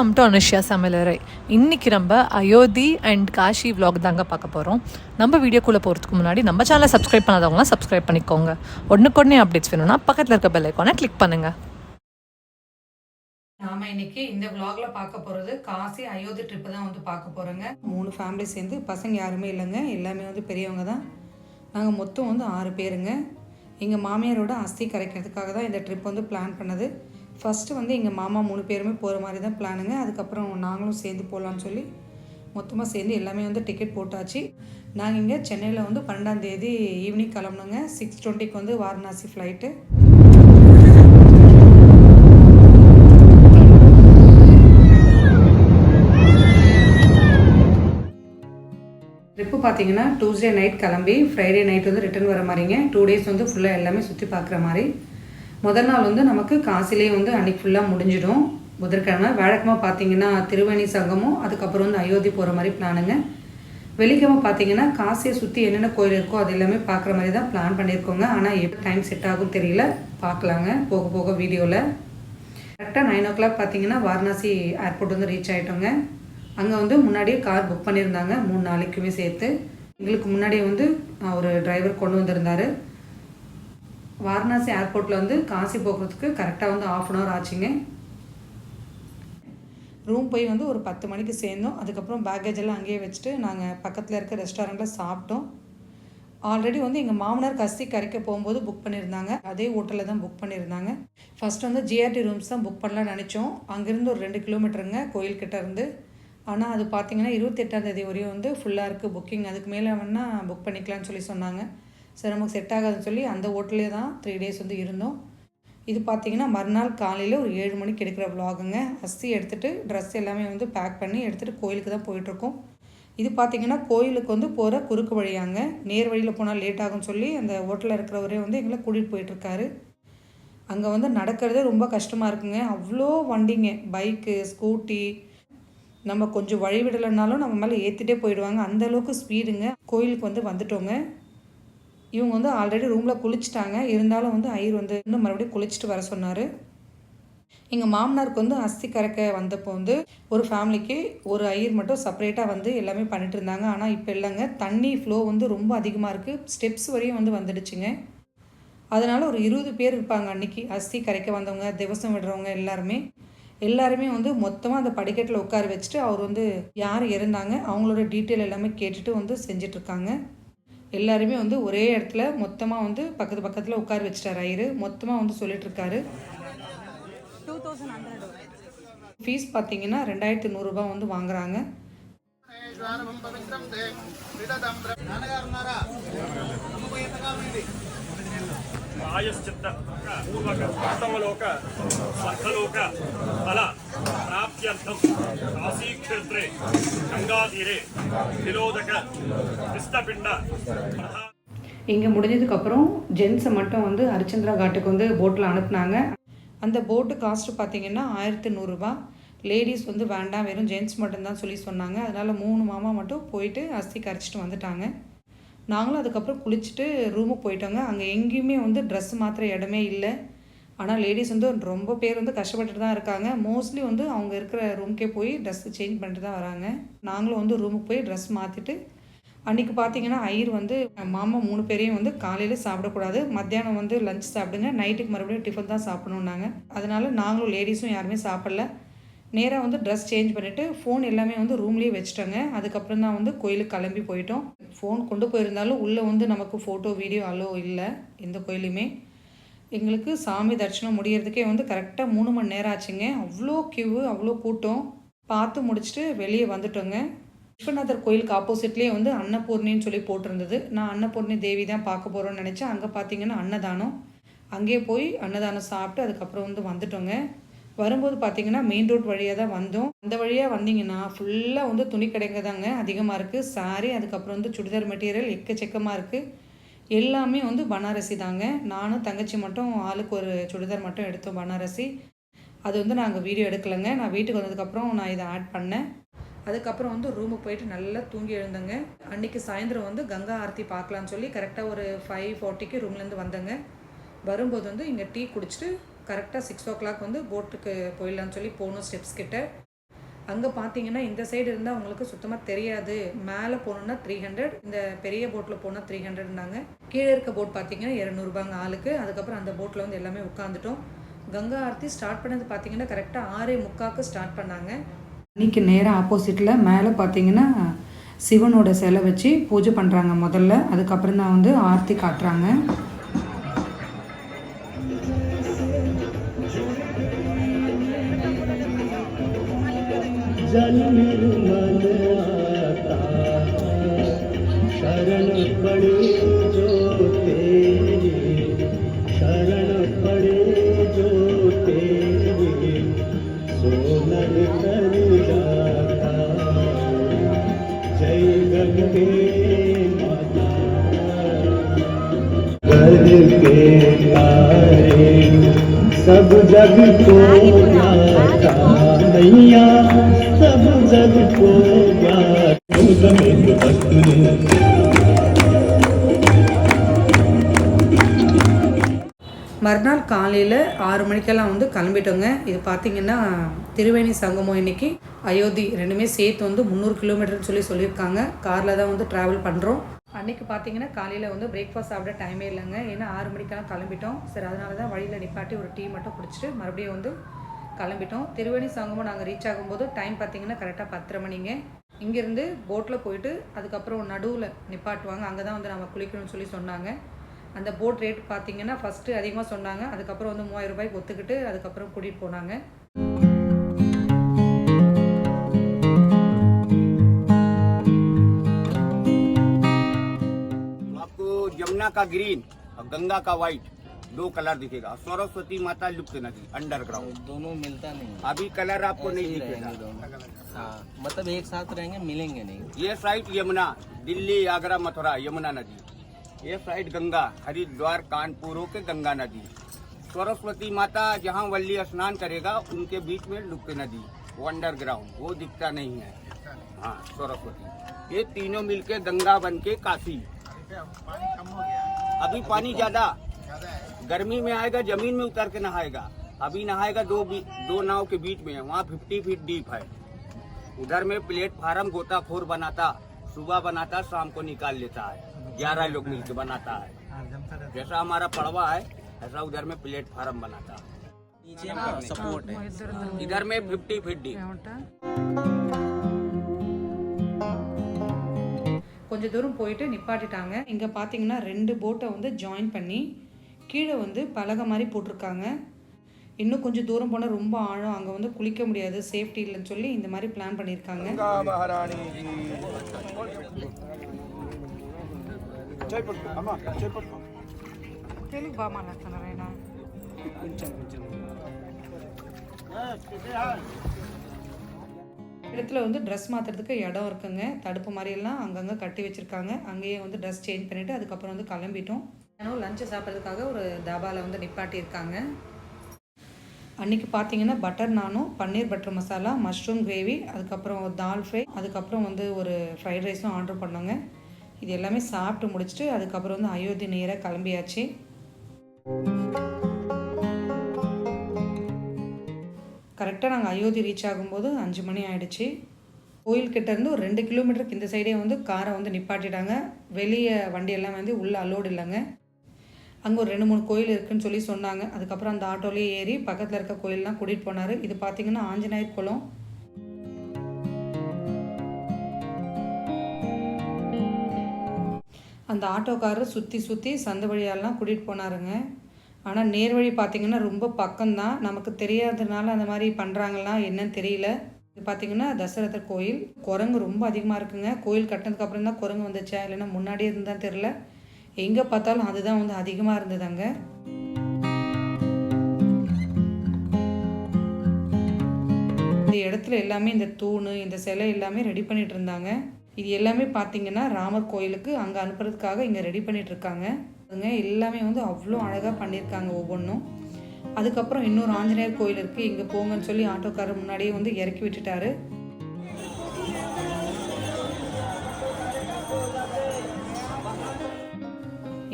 Welcome to Anushya சமையலறை இன்னைக்கு நம்ம அயோத்தி அண்ட் காஷி விலாக் தாங்க பார்க்க போகிறோம் நம்ம வீடியோக்குள்ளே போகிறதுக்கு முன்னாடி நம்ம சேனலை சப்ஸ்கிரைப் பண்ணாதவங்களாம் சப்ஸ்கிரைப் பண்ணிக்கோங்க. உடனுக்குடனே அப்டேட்ஸ் வேணும்னா பக்கத்தில் இருக்க பெல் ஐக்கானை கிளிக் பண்ணுங்கள் நாம இன்னைக்கு இந்த vlogல பார்க்க போறது காசி அயோத்தி ட்ரிப்பு தான் வந்து பார்க்க போறோங்க. மூணு ஃபேமிலி சேர்ந்து பசங்க யாருமே இல்லைங்க. எல்லாமே வந்து பெரியவங்க தான். நாங்கள் மொத்தம் வந்து ஆறு பேருங்க. எங்கள் மாமியாரோட அஸ்தி கரைக்கிறதுக்காக தான் இந்த ட்ரிப் வந்து பிளான் பண்ணது. ஃபஸ்ட்டு வந்து எங்கள் மாமா மூணு பேருமே போகிற மாதிரி தான் பிளானுங்க அதுக்கப்புறம் நாங்களும் சேர்ந்து போகலான்னு சொல்லி மொத்தமாக சேர்ந்து எல்லாமே வந்து டிக்கெட் போட்டாச்சு. நாங்கள் இங்கே சென்னையில் வந்து பன்னெண்டாம் தேதி ஈவினிங் கிளம்பணுங்க சிக்ஸ் டுவெண்ட்டிக்கு வந்து வாரணாசி ஃப்ளைட்டு ட்ரிப்பு பார்த்தீங்கன்னா டூஸ்டே நைட் கிளம்பி ஃப்ரைடே நைட் வந்து ரிட்டர்ன் வர மாதிரிங்க. டூ டேஸ் வந்து ஃபுல்லாக எல்லாமே சுற்றி பார்க்குற மாதிரி. முதல் நாள் வந்து நமக்கு காசிலே வந்து அன்னைக்கு ஃபுல்லாக முடிஞ்சிடும். புதன்கிழமை வழக்கமாக பார்த்தீங்கன்னா திருவேணி சங்கமும் அதுக்கப்புறம் வந்து அயோத்தி போகிற மாதிரி பிளானுங்க வெள்ளிக்கிழமை பார்த்தீங்கன்னா காசியை சுற்றி என்னென்ன கோயில் இருக்கோ அது எல்லாமே பார்க்குற மாதிரி தான் பிளான் பண்ணியிருக்கோங்க. ஆனால் எப்போ டைம் செட் ஆகும் தெரியல. பார்க்கலாங்க. போக போக வீடியோவில் கரெக்டாக நைன் ஓ கிளாக் பார்த்தீங்கன்னா வாரணாசி ஏர்போர்ட் வந்து ரீச் ஆகிட்டோங்க அங்கே வந்து முன்னாடியே கார் புக் பண்ணியிருந்தாங்க. மூணு நாளைக்குமே சேர்த்து. எங்களுக்கு முன்னாடியே வந்து ஒரு டிரைவர் கொண்டு வந்திருந்தாரு. வாரணாசி ஏர்போர்ட்டில் வந்து காசி போகிறதுக்கு கரெக்டாக வந்து ஆஃப் அன் ஹவர் ஆச்சுங்க. ரூம் போய் வந்து ஒரு பத்து மணிக்கு சேர்ந்தோம். அதுக்கப்புறம் பேக்கேஜ் எல்லாம் அங்கேயே வச்சுட்டு நாங்கள் பக்கத்தில் இருக்க ரெஸ்டாரண்ட்டில் சாப்பிட்டோம். ஆல்ரெடி வந்து எங்கள் மாமனார் கஸ்தி கரைக்க போகும்போது புக் பண்ணியிருந்தாங்க. அதே ஹோட்டலில் தான் புக் பண்ணியிருந்தாங்க. ஃபஸ்ட் வந்து ஜிஆர்டி ரூம்ஸ் தான் புக் பண்ணலாம்னு நினச்சோம். அங்கேருந்து ஒரு ரெண்டு கிலோமீட்டருங்க கோயில்கிட்ட இருந்து. ஆனால் அது பார்த்தீங்கன்னா இருபத்தெட்டாம் தேதி வரையும் வந்து ஃபுல்லாக இருக்குது புக்கிங் அதுக்கு மேலே வேணால் புக் பண்ணிக்கலாம்னு சொல்லி சொன்னாங்க. சரி நமக்கு செட் ஆகாதுன்னு சொல்லி அந்த ஹோட்டலே தான் த்ரீ டேஸ் வந்து இருந்தோம். இது பார்த்தீங்கன்னா மறுநாள் காலையில் ஒரு ஏழு மணிக்கு எடுக்கிற விலாகுங்க அஸ்தி எடுத்துகிட்டு ட்ரெஸ் எல்லாமே வந்து பேக் பண்ணி எடுத்துகிட்டு கோயிலுக்கு தான் போயிட்டுருக்கோம். இது பார்த்தீங்கன்னா கோயிலுக்கு வந்து போகிற குறுக்கு வழியாங்க. நேர் வழியில் போனால் லேட் ஆகும்னு சொல்லி அந்த ஹோட்டலில் இருக்கிறவரே வந்து எங்களை கூட்டிகிட்டு போயிட்டுருக்காரு. அங்கே வந்து நடக்கிறதே ரொம்ப கஷ்டமாக இருக்குங்க. அவ்வளோ வண்டிங்க. பைக்கு ஸ்கூட்டி நம்ம கொஞ்சம் வழி விடலைனாலும் நம்ம மேலே ஏற்றிட்டே போயிடுவாங்க. அந்த அளவுக்கு ஸ்பீடுங்க கோயிலுக்கு வந்து வந்துட்டோங்க. இவங்க வந்து ஆல்ரெடி ரூமில் குளிச்சிட்டாங்க. இருந்தாலும் வந்து ஐயர் வந்து இன்னும் மறுபடியும் குளிச்சுட்டு வர சொன்னார். எங்கள் மாமனாருக்கு வந்து அஸ்தி கரைக்க வந்தப்போ வந்து ஒரு ஃபேமிலிக்கு ஒரு ஐயர் மட்டும் செப்பரேட்டாக வந்து எல்லாமே பண்ணிட்டு இருந்தாங்க. ஆனால் இப்போ இல்லைங்க. தண்ணி ஃப்ளோ வந்து ரொம்ப அதிகமாக இருக்குது ஸ்டெப்ஸ் வரையும் வந்து வந்துடுச்சுங்க. அதனால் ஒரு இருபது பேர் இருப்பாங்க அன்றைக்கி அஸ்தி கரைக்க வந்தவங்க திவசம் விடுறவங்க எல்லாருமே. எல்லாருமே வந்து மொத்தமாக அந்த படிக்கட்டில் உட்கார வச்சுட்டு அவர் வந்து யார் இருந்தாங்க அவங்களோட டீட்டெயில் எல்லாமே கேட்டுட்டு வந்து செஞ்சிட்ருக்காங்க எல்லாருமே வந்து ஒரே இடத்துல மொத்தமாக வந்து பக்கத்து பக்கத்தில் உட்கார வச்சிட்டாரு ஐயரு மொத்தமாக வந்து சொல்லிட்டு இருக்காரு ஃபீஸ் பார்த்தீங்கன்னா ரெண்டாயிரத்தி நூறுரூபா வந்து வாங்குறாங்க ప్రాయశ్చిత్త ಪ್ರಾಯಶ್ಚಿತ್ತ ಪೂರ್ವಕ ಪಾಂಡವಲೋಕ ಸ್ವರ್ಗಲೋಕ ಫಲ ಪ್ರಾಪ್ತ್ಯರ್ಥಂ ಕಾಶೀಕ್ಷೇತ್ರೆ ಗಂಗಾತೀರೆ ತಿಲೋದಕ கிருஷ்ணபிண்ட இங்கே முடிஞ்சதுக்கப்புறம் ஜென்ஸை மட்டும் வந்து ஹரிச்சந்திரா காட்டுக்கு வந்து போட்டில் அனுப்புனாங்க. அந்த போட்டு காஸ்ட்டு பார்த்தீங்கன்னா ஆயிரத்தி நூறுரூபா லேடிஸ் வந்து வேண்டாம் வெறும் ஜென்ட்ஸ் மட்டும்தான் சொல்லி சொன்னாங்க. அதனால் மூணு மாமா மட்டும் போயிட்டு அஸ்தி கரைச்சிட்டு வந்துட்டாங்க. நாங்களும் அதுக்கப்புறம் குளிச்சுட்டு ரூமுக்கு போயிட்டோங்க. அங்கே எங்கேயுமே வந்து ட்ரெஸ் மாத்திர இடமே இல்லை. ஆனால் லேடிஸ் வந்து ரொம்ப பேர் வந்து கஷ்டப்பட்டுட்டு தான் இருக்காங்க. மோஸ்ட்லி வந்து அவங்க இருக்கிற ரூம்க்கே போய் ட்ரெஸ் சேஞ்ச் பண்ணிட்டு தான் வராங்க. நாங்களும் வந்து ரூமுக்கு போய் ட்ரெஸ் மாற்றிட்டு அன்றைக்கி பார்த்தீங்கன்னா ஐயர் வந்து மாமா மூணு பேரையும் வந்து காலையில் சாப்பிடக்கூடாது. மத்தியானம் வந்து லஞ்ச் சாப்பிடுங்க. நைட்டுக்கு மறுபடியும் டிஃபன் தான் சாப்பிடணுன்னாங்க அதனால நாங்களும் லேடிஸும் யாருமே சாப்பிடல. நேராக வந்து ட்ரெஸ் சேஞ்ச் பண்ணிவிட்டு ஃபோன் எல்லாமே வந்து ரூம்லேயே வச்சுட்டோங்க. அதுக்கப்புறம் தான் வந்து கோயிலுக்கு கிளம்பி போயிட்டோம். ஃபோன் கொண்டு போயிருந்தாலும் உள்ளே வந்து நமக்கு ஃபோட்டோ வீடியோ அலோ இல்லை. எந்த கோயிலுமே. எங்களுக்கு சாமி தரிசனம் முடியறதுக்கே வந்து கரெக்டாக மூணு மணி நேரம் ஆச்சுங்க. அவ்வளோ கியூ அவ்வளோ கூட்டம். பார்த்து முடிச்சுட்டு வெளியே வந்துட்டோங்க. விஸ்வநாதர் கோயிலுக்கு ஆப்போசிட்லேயே வந்து அன்னபூர்ணின்னு சொல்லி போட்டிருந்தது. நான் அன்னபூர்ணி தேவி தான் பார்க்க போகிறோன்னு நினச்சேன். அங்கே பார்த்தீங்கன்னா அன்னதானம். அங்கேயே போய் அன்னதானம் சாப்பிட்டு அதுக்கப்புறம் வந்து வந்துட்டோங்க. வரும்போது பார்த்தீங்கன்னா மெயின் ரோட் வழியாக தான் வந்தோம். அந்த வழியாக வந்தீங்கன்னா ஃபுல்லாக வந்து துணி கடைங்க தாங்க அதிகமாக இருக்குது சாரி அதுக்கப்புறம் வந்து சுடிதார் மெட்டீரியல் எக்கச்சக்கமாக இருக்குது எல்லாமே வந்து பனாரசி தாங்க. நானும் தங்கச்சி மட்டும் ஆளுக்கு ஒரு சுடிதார் மட்டும் எடுத்தோம் பனாரசி. அது வந்து நாங்கள் வீடியோ எடுக்கலைங்க. நான் வீட்டுக்கு வந்ததுக்கப்புறம் நான் இதை ஆட் பண்ணேன். அதுக்கப்புறம் வந்து ரூமுக்கு போயிட்டு நல்லா தூங்கி எழுந்தேங்க. அன்றைக்கி சாயந்தரம் வந்து கங்கா ஆரத்தி பார்க்கலான்னு சொல்லி கரெக்டாக ஒரு ஃபைவ் ஃபார்ட்டிக்கு ரூம்லேருந்து வந்தேங்க. வரும்போது வந்து இங்கே டீ குடிச்சிட்டு கரெக்டாக சிக்ஸ் ஓ கிளாக் வந்து போட்டுக்கு போயிடலான்னு சொல்லி போகணும் ஸ்டெப்ஸ் கிட்ட. அங்கே பார்த்தீங்கன்னா இந்த சைடு இருந்தால் உங்களுக்கு சுத்தமாக தெரியாது. மேலே போகணுன்னா த்ரீ ஹண்ட்ரட் இந்த பெரிய போட்டில் போனால் த்ரீ ஹண்ட்ரட்னாங்க கீழே இருக்க போட் பார்த்தீங்கன்னா இரநூறுபாங்க ஆளுக்கு. அதுக்கப்புறம் அந்த போட்டில் வந்து எல்லாமே உட்காந்துட்டோம் கங்கா ஆர்த்தி ஸ்டார்ட் பண்ணது பார்த்தீங்கன்னா கரெக்டாக ஆறே முக்காக்கு ஸ்டார்ட் பண்ணாங்க. இன்னைக்கு நேராக ஆப்போசிட்டில் மேலே பார்த்தீங்கன்னா சிவனோட சிலை வச்சு பூஜை பண்ணுறாங்க முதல்ல. அதுக்கப்புறம் தான் வந்து ஆர்த்தி காட்டுறாங்க. शरण पड़े जो तेरे शरण पड़े जो तेरे सोनल कर जाता जय गंगे माता। कर के तारे सब जग को ज्ञाता नैया सब जग को ज्ञाता மறுநாள் காலையில் ஆறு மணிக்கெல்லாம் வந்து கிளம்பிட்டோங்க. இது பார்த்தீங்கன்னா திருவேணி சங்கமம் இன்னைக்கு. அயோத்தி ரெண்டுமே சேர்த்து வந்து முந்நூறு கிலோமீட்டர்னு சொல்லி சொல்லியிருக்காங்க. காரில் தான் வந்து ட்ராவல் பண்ணுறோம் அன்றைக்கி பார்த்தீங்கன்னா காலையில் வந்து பிரேக்ஃபாஸ்ட் சாப்பிட டைமே இல்லைங்க. ஏன்னா ஆறு மணிக்கெல்லாம் கிளம்பிட்டோம். சரி அதனால தான் வழியில் நிப்பாட்டி ஒரு டீ மட்டும் குடிச்சிட்டு மறுபடியும் வந்து கிளம்பிட்டோம். திருவேணி சங்கமம் நாங்கள் ரீச் ஆகும்போது டைம் பார்த்தீங்கன்னா கரெக்டாக பத்தரை மணிங்க. இங்கேருந்து போட்டில் போயிட்டு அதுக்கப்புறம் நடுவில் நிப்பாட்டுவாங்க. அங்கே தான் வந்து நம்ம குளிக்கணும்னு சொல்லி சொன்னாங்க. அந்த போட் ரேட் பார்த்தீங்கன்னா ஃபஸ்ட்டு அதிகமாக சொன்னாங்க அதுக்கப்புறம் வந்து மூவாயிரம் ரூபாய்க்கு ஒத்துக்கிட்டு அதுக்கப்புறம் கூட்டிகிட்டு போனாங்க आपको यमुना का ग्रीन और गंगा का व्हाइट दो कलर दिखेगा सरस्वती माता लुप्त नदी अंडरग्राउंड दोनों मिलता नहीं है अभी कलर आपको ऐसे नहीं ही दिखेगा रहेंगे दोनों हाँ मतलब एक साथ रहेंगे मिलेंगे नहीं ये साइड यमुना दिल्ली आगरा मथुरा यमुना नदी ये साइड गंगा, हरिद्वार, कानपुर के गंगा नदी। सरस्वती माता जहाँ वल्ली स्नान करेगा, उनके बीच में लुप्त नदी वो अंडरग्राउंड वो दिखता नहीं है। हाँ सरस्वती। ये तीनों मिलके गंगा बन के काशी। अभी पानी ज़्यादा। गर्मी में आएगा, ज़मीन में उतर के नहाएगा। अभी नहाएगा दो दो नाव के बीच में, वहाँ फिफ्टी फीट डीप है। उधर में प्लेटफार्म गोताखोर बनाता, सुबह बनाता, शाम को निकाल लेता है। ग्यारह लोग मिलकर बनाता है जैसा हमारा पड़वा है ऐसा उधर में प्लेटफार्म बनाता है नीचे सपोर्ट है इधर में फिफ्टी फीट डीप கொஞ்சம் தூரம் போயிட்டு நிப்பாட்டிட்டாங்க இங்கே பார்த்தீங்கன்னா ரெண்டு போட்டை வந்து ஜாயின் பண்ணி கீழே வந்து பலகை மாதிரி போட்டிருக்காங்க இன்னும் கொஞ்சம் தூரம் போனால் ரொம்ப ஆழம் அங்கே வந்து குளிக்க முடியாது சேஃப்டி இல்லைன்னு சொல்லி இந்த மாதிரி பிளான் பண்ணியிருக்காங்க తెలుగు బాగా మాట్లాడుతున్నారు ఆయన இடத்துல வந்து ட்ரெஸ் மாற்றுறதுக்கு இடம் இருக்குங்க தடுப்பு மாதிரியெல்லாம் அங்கங்கே கட்டி வச்சுருக்காங்க அங்கேயே வந்து ட்ரெஸ் சேஞ்ச் பண்ணிவிட்டு அதுக்கப்புறம் வந்து கிளம்பிட்டோம் ஏன்னா லஞ்சு சாப்பிட்றதுக்காக ஒரு தாபாவில் வந்து நிப்பாட்டியிருக்காங்க அன்றைக்கி பார்த்தீங்கன்னா பட்டர் நானும் paneer butter masala mushroom gravy அதுக்கப்புறம் தால் ஃப்ரை அதுக்கப்புறம் வந்து ஒரு ஃப்ரைட் ரைஸும் ஆர்டர் பண்ணோங்க இது எல்லாமே சாப்பிட்டு முடிச்சுட்டு அதுக்கப்புறம் வந்து அயோத்தி நேராக கிளம்பியாச்சு. கரெக்டாக நாங்கள் அயோத்தி ரீச் ஆகும்போது அஞ்சு மணி ஆகிடுச்சு கோயில்கிட்ட இருந்து ஒரு ரெண்டு கிலோமீட்டருக்கு இந்த சைடே வந்து காரை வந்து நிப்பாட்டிட்டாங்க. வெளியே வண்டியெல்லாம் வந்து உள்ளே அலோடு இல்லைங்க. அங்கே ஒரு ரெண்டு மூணு கோயில் இருக்குன்னு சொல்லி சொன்னாங்க. அதுக்கப்புறம் அந்த ஆட்டோலேயே ஏறி பக்கத்தில் இருக்க கோயிலெலாம் கூட்டிகிட்டு போனார். இது பார்த்திங்கன்னா ஆஞ்சநேயர் குளம். அந்த ஆட்டோக்காரர் சுற்றி சுற்றி சந்த வழியாலாம் கூட்டிகிட்டு போனாருங்க. ஆனால் நேர் வழி பார்த்தீங்கன்னா ரொம்ப பக்கம்தான். நமக்கு தெரியாததுனால அந்த மாதிரி பண்ணுறாங்களா என்னன்னு தெரியல. இது பார்த்தீங்கன்னா தசரதர் கோயில். குரங்கு ரொம்ப அதிகமாக இருக்குங்க. கோயில் கட்டினதுக்கப்புறம் தான் குரங்கு வந்துச்சா இல்லைன்னா முன்னாடியே இருந்தால் தெரில எங்கே பார்த்தாலும் அதுதான் வந்து அதிகமாக இருந்தது அங்கே இந்த இடத்துல எல்லாமே இந்த தூண் இந்த சிலை எல்லாமே ரெடி பண்ணிட்டு இருந்தாங்க. இது எல்லாமே பார்த்தீங்கன்னா ராமர் கோயிலுக்கு அங்கே அனுப்புறதுக்காக இங்கே ரெடி பண்ணிகிட்ருக்காங்க அதுங்க எல்லாமே வந்து அவ்வளோ அழகாக பண்ணியிருக்காங்க ஒவ்வொன்றும் அதுக்கப்புறம் இன்னொரு ஆஞ்சநேயர் கோயில் இருக்குது இங்கே போங்கன்னு சொல்லி ஆட்டோக்காரர் முன்னாடியே வந்து இறக்கி விட்டுட்டாரு.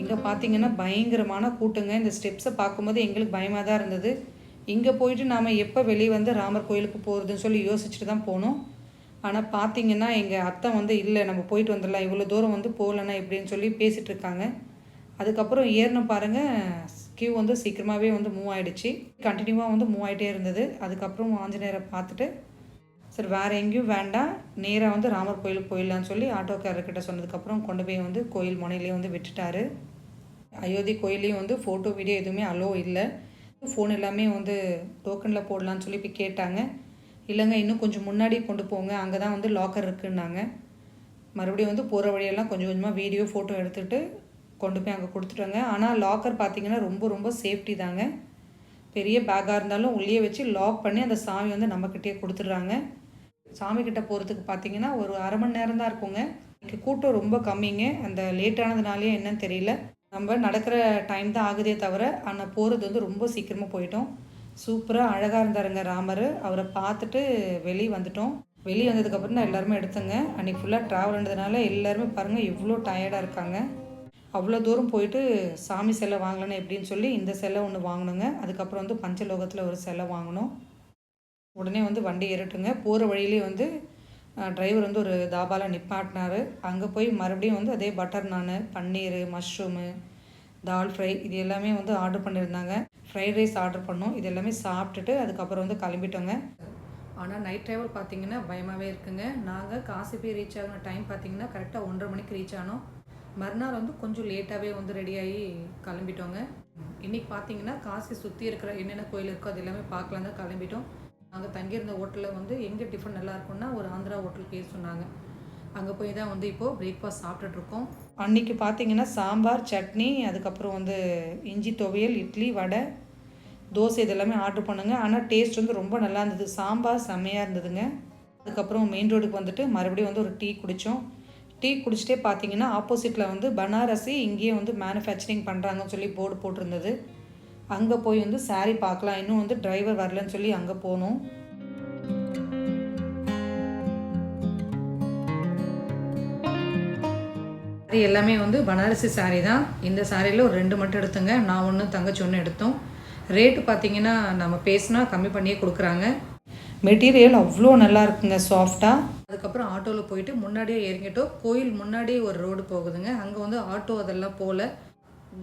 இங்கே பார்த்தீங்கன்னா பயங்கரமான கூட்டங்க. இந்த ஸ்டெப்ஸை பார்க்கும்போது எங்களுக்கு பயமாக தான் இருந்தது. இங்கே போயிட்டு நாம் எப்போ வெளியே வந்து ராமர் கோயிலுக்கு போகிறதுன்னு சொல்லி யோசிச்சுட்டு தான் போனோம். ஆனால் பார்த்தீங்கன்னா எங்கள் அத்தை வந்து இல்லை நம்ம போயிட்டு வந்துடலாம். இவ்வளோ தூரம் வந்து போகலன்னா இப்படின்னு சொல்லி பேசிகிட்டு இருக்காங்க. அதுக்கப்புறம் ஏறின பாருங்கள் கியூ வந்து சீக்கிரமாகவே வந்து மூவ் ஆகிடுச்சு கண்டினியூவாக வந்து மூவ் ஆகிட்டே இருந்தது. அதுக்கப்புறம் ஆஞ்சநேயரை பார்த்துட்டு சரி வேறு எங்கேயும் வேண்டாம். நேராக வந்து ராமர் கோயிலுக்கு போயிடலான்னு சொல்லி ஆட்டோக்காரர்கிட்ட சொன்னதுக்கப்புறம் கொண்டு போய் வந்து கோயில் முனையிலேயே வந்து விட்டுட்டாரு. அயோத்தி கோயிலையும் வந்து ஃபோட்டோ வீடியோ எதுவுமே அலோ இல்லை. ஃபோன் எல்லாமே வந்து டோக்கனில் போடலான்னு சொல்லி போய் கேட்டாங்க. இல்லைங்க இன்னும் கொஞ்சம் முன்னாடி கொண்டு போங்க அங்கே தான் வந்து லாக்கர் இருக்குன்னாங்க. மறுபடியும் வந்து போகிற வழியெல்லாம் கொஞ்சம் கொஞ்சமாக வீடியோ ஃபோட்டோ எடுத்துகிட்டு கொண்டு போய் அங்கே கொடுத்துட்டாங்க. ஆனால் லாக்கர் பார்த்தீங்கன்னா ரொம்ப ரொம்ப சேஃப்டி தாங்க. பெரிய பேக்காக இருந்தாலும் உள்ளே வச்சு லாக் பண்ணி அந்த சாமி வந்து நம்மக்கிட்டே கொடுத்துட்றாங்க. சாமி போகிறதுக்கு பார்த்தீங்கன்னா ஒரு அரை மணி நேரம் தான் இருக்குங்க. இங்கே கூட்டம் ரொம்ப கம்மிங்க. அந்த லேட்டானதுனாலே என்னன்னு தெரியல. நம்ம நடக்கிற டைம் தான் ஆகுதே தவிர ஆனால் போகிறது வந்து ரொம்ப சீக்கிரமாக போயிட்டோம். சூப்பராக அழகாக இருந்தாருங்க ராமர். அவரை பார்த்துட்டு வெளியே வந்துட்டோம். வெளியே வந்ததுக்கப்புறம் தான் எல்லாருமே எடுத்தங்க. அன்றைக்கி ஃபுல்லாக ட்ராவல்ன்றதுனால எல்லாருமே பாருங்கள் எவ்வளோ டயர்டாக இருக்காங்க. அவ்வளோ தூரம் போயிட்டு சாமி சிலை வாங்கலன்னு எப்படின்னு சொல்லி இந்த சிலை ஒன்று வாங்கினோங்க அதுக்கப்புறம் வந்து பஞ்சலோகத்தில் ஒரு சிலை வாங்கினோம் உடனே வந்து வண்டி ஏறட்டுங்க. போகிற வழியிலே வந்து டிரைவர் வந்து ஒரு தாபாவில் நிப்பாட்டினார். அங்கே போய் மறுபடியும் வந்து அதே பட்டர் நான் பன்னீர் மஷ்ரூமு தால் ஃப்ரை இது எல்லாமே வந்து ஆர்டர் பண்ணியிருந்தாங்க. ஃப்ரைட் ரைஸ் ஆர்டர் பண்ணோம். இது எல்லாமே சாப்பிட்டுட்டு அதுக்கப்புறம் வந்து கிளம்பிட்டோங்க. ஆனால் நைட் ட்ராவல் பார்த்தீங்கன்னா பயமாகவே இருக்குங்க. நாங்கள் காசி போய் ரீச் ஆகின டைம் பார்த்தீங்கன்னா கரெக்டாக ஒன்றரை மணிக்கு ரீச் ஆனோம். மறுநாள் வந்து கொஞ்சம் லேட்டாகவே வந்து ரெடியாகி கிளம்பிட்டோங்க. இன்றைக்கி பார்த்தீங்கன்னா காசி சுற்றி இருக்கிற என்னென்ன கோயில் இருக்கோ அது எல்லாமே பார்க்கலாம் தான் கிளம்பிட்டோம். நாங்கள் தங்கியிருந்த ஹோட்டலில் வந்து எங்கே டிஃபன் நல்லா இருக்கும்னா ஒரு ஆந்திரா ஹோட்டல் பேர் சொன்னாங்க. அங்கே போய் தான் வந்து இப்போது பிரேக்ஃபாஸ்ட் சாப்பிட்டுட்ருக்கோம் அன்றைக்கி பார்த்தீங்கன்னா சாம்பார் சட்னி அதுக்கப்புறம் வந்து இஞ்சி துவையல் இட்லி வடை தோசை இதெல்லாமே ஆர்டர் பண்ணுங்க. ஆனால் டேஸ்ட் வந்து ரொம்ப நல்லா இருந்தது. சாம்பார் செம்மையாக இருந்ததுங்க. அதுக்கப்புறம் மெயின் ரோடுக்கு வந்துட்டு மறுபடியும் வந்து ஒரு டீ குடித்தோம் டீ குடிச்சிட்டே பார்த்தீங்கன்னா ஆப்போசிட்டில் வந்து பனாரசி இங்கேயே வந்து மேனுஃபேக்சரிங் பண்ணுறாங்கன்னு சொல்லி போர்டு போட்டிருந்தது. அங்கே போய் வந்து saree பார்க்கலாம். இன்னும் வந்து டிரைவர் வரலன்னு சொல்லி அங்கே போனோம். இது எல்லாமே வந்து பனாரசி சாரீ தான். இந்த சாரியில் ஒரு ரெண்டு மட்டும் எடுத்துங்க. நான் ஒன்று தங்கச்சி ஒன்று எடுத்தோம். ரேட்டு பார்த்தீங்கன்னா நம்ம பேசினா கம்மி பண்ணியே கொடுக்குறாங்க. மெட்டீரியல் அவ்வளோ நல்லா இருக்குங்க சாஃப்டாக அதுக்கப்புறம் ஆட்டோவில் போயிட்டு முன்னாடியே இறங்கிட்டோம் கோயில் முன்னாடியே ஒரு ரோடு போகுதுங்க. அங்கே வந்து ஆட்டோ அதெல்லாம் போகல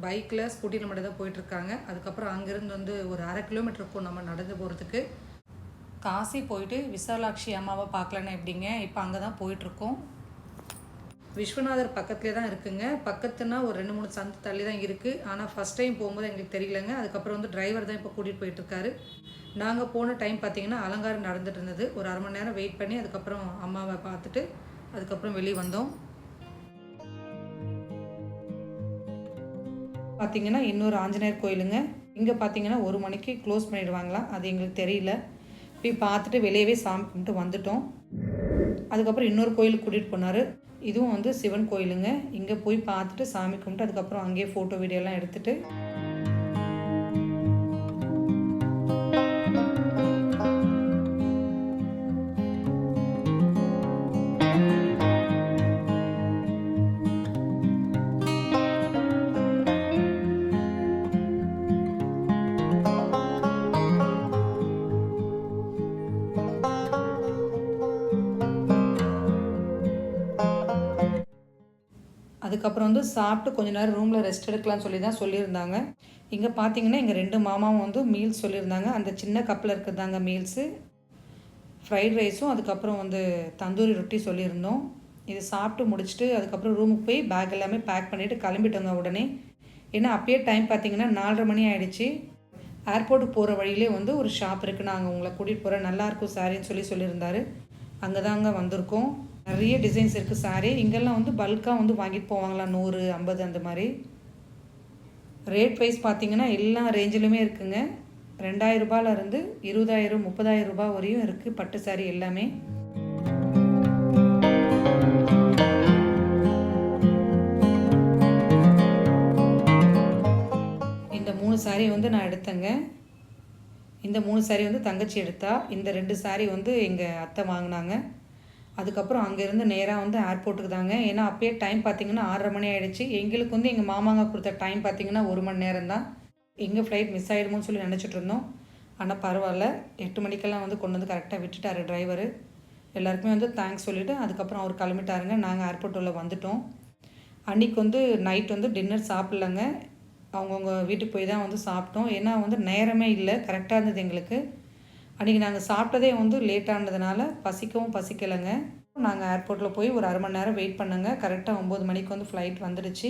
பைக்கில் ஸ்கூட்டியில் மட்டும் தான் போயிட்டுருக்காங்க. அதுக்கப்புறம் அங்கேருந்து வந்து ஒரு அரை கிலோமீட்டர் இருக்கும் நம்ம நடந்து போகிறதுக்கு காசி போயிட்டு விசாலாட்சி அம்மாவை பார்க்கலன்னா எப்படிங்க? இப்போ அங்கே தான் போயிட்டுருக்கோம். விஸ்வநாதர் பக்கத்துலேயே தான் இருக்குங்க. பக்கத்துனா ஒரு ரெண்டு மூணு சந்து தள்ளி தான் இருக்குது ஆனால் ஃபஸ்ட் டைம் போகும்போது எங்களுக்கு தெரியலங்க. அதுக்கப்புறம் வந்து டிரைவர் தான் இப்போ கூட்டிகிட்டு போயிட்டுருக்காரு நாங்கள் போன டைம் பார்த்தீங்கன்னா அலங்காரம் நடந்துட்டு இருந்தது. ஒரு அரை மணி நேரம் வெயிட் பண்ணி அதுக்கப்புறம் அம்மாவை பார்த்துட்டு அதுக்கப்புறம் வெளியே வந்தோம். பார்த்தீங்கன்னா இன்னொரு ஆஞ்சநேயர் கோயிலுங்க. இங்கே பார்த்தீங்கன்னா ஒரு மணிக்கு க்ளோஸ் பண்ணிடுவாங்களாம் அது எங்களுக்கு தெரியல. போய் பார்த்துட்டு வெளியவே சாமி கும்பிட்டு வந்துட்டோம். அதுக்கப்புறம் இன்னொரு கோயிலுக்கு கூட்டிகிட்டு போனார். இதுவும் வந்து சிவன் கோயிலுங்க. இங்கே போய் பார்த்துட்டு சாமி கும்பிட்டு அதுக்கப்புறம் அங்கேயே ஃபோட்டோ வீடியோலாம் எடுத்துகிட்டு அதுக்கப்புறம் வந்து சாப்பிட்டு கொஞ்ச நேரம் ரூமில் ரெஸ்ட் எடுக்கலாம்னு சொல்லி தான் சொல்லியிருந்தாங்க. இங்கே பார்த்தீங்கன்னா எங்கள் ரெண்டு மாமாவும் வந்து மீல்ஸ் சொல்லியிருந்தாங்க. அந்த சின்ன கப்பில் இருக்கிறதாங்க மீல்ஸு ஃப்ரைட் ரைஸும் அதுக்கப்புறம் வந்து தந்தூரி ரொட்டி சொல்லியிருந்தோம். இது சாப்பிட்டு முடிச்சுட்டு அதுக்கப்புறம் ரூமுக்கு போய் பேக் எல்லாமே பேக் பண்ணிவிட்டு கிளம்பிட்டோங்க உடனே. ஏன்னா அப்பயே டைம் பார்த்தீங்கன்னா நாலரை மணி ஆகிடுச்சு ஏர்போர்ட்டுக்கு போகிற வழியிலே வந்து ஒரு ஷாப் இருக்குது நாங்கள் உங்களை கூட்டிகிட்டு போகிறேன் நல்லாயிருக்கும் சாரின்னு சொல்லி சொல்லியிருந்தாரு. அங்கே தாங்க வந்திருக்கோம். நிறைய டிசைன்ஸ் இருக்குது சாரீ இங்கெல்லாம் வந்து பல்காக வந்து வாங்கிட்டு போவாங்களாம் நூறு ஐம்பது அந்த மாதிரி. ரேட் வைஸ் பார்த்தீங்கன்னா எல்லா ரேஞ்சிலுமே இருக்குங்க. ரெண்டாயிரம் இருபதாயிரம் முப்பதாயிரம் ரூபாய் வரையும் இருக்குது பட்டு சாரீ எல்லாமே. இந்த மூணு சாரீ வந்து நான் எடுத்தேங்க. இந்த மூணு சாரீ வந்து தங்கச்சி எடுத்தா. இந்த ரெண்டு சாரீ வந்து எங்கள் அத்தை வாங்கினாங்க. அதுக்கப்புறம் அங்கேருந்து நேராக வந்து ஏர்போர்ட்டுக்கு தாங்க. ஏன்னா அப்போயே டைம் பார்த்தீங்கன்னா ஆறரை மணி ஆகிடுச்சு எங்களுக்கு வந்து எங்கள் மாமாங்க கொடுத்த டைம் பார்த்தீங்கன்னா ஒரு மணி நேரம் தான். எங்கள் ஃப்ளைட் மிஸ் ஆகிடுமோன்னு சொல்லி நினச்சிட்டு இருந்தோம். ஆனால் பரவாயில்ல. எட்டு மணிக்கெல்லாம் வந்து கொண்டு வந்து கரெக்டாக விட்டுட்டாரு டிரைவர் எல்லாருக்குமே வந்து தேங்க்ஸ் சொல்லிவிட்டு அதுக்கப்புறம் அவர் கிளம்பிட்டாருங்க. நாங்கள் ஏர்போர்ட் உள்ள வந்துட்டோம். அன்றைக்கி வந்து நைட் வந்து டின்னர் சாப்பிட்லங்க. அவங்கவுங்க வீட்டுக்கு போய் தான் வந்து சாப்பிட்டோம். ஏன்னா வந்து நேரமே இல்லை. கரெக்டாக இருந்தது எங்களுக்கு. அன்றைக்கி நாங்கள் சாப்பிட்டதே வந்து லேட்டானதுனால பசிக்கவும் பசிக்கலைங்க. நாங்கள் ஏர்போர்ட்டில் போய் ஒரு அரை மணி நேரம் வெயிட் பண்ணுங்க. கரெக்டாக ஒம்பது மணிக்கு வந்து ஃப்ளைட் வந்துடுச்சு.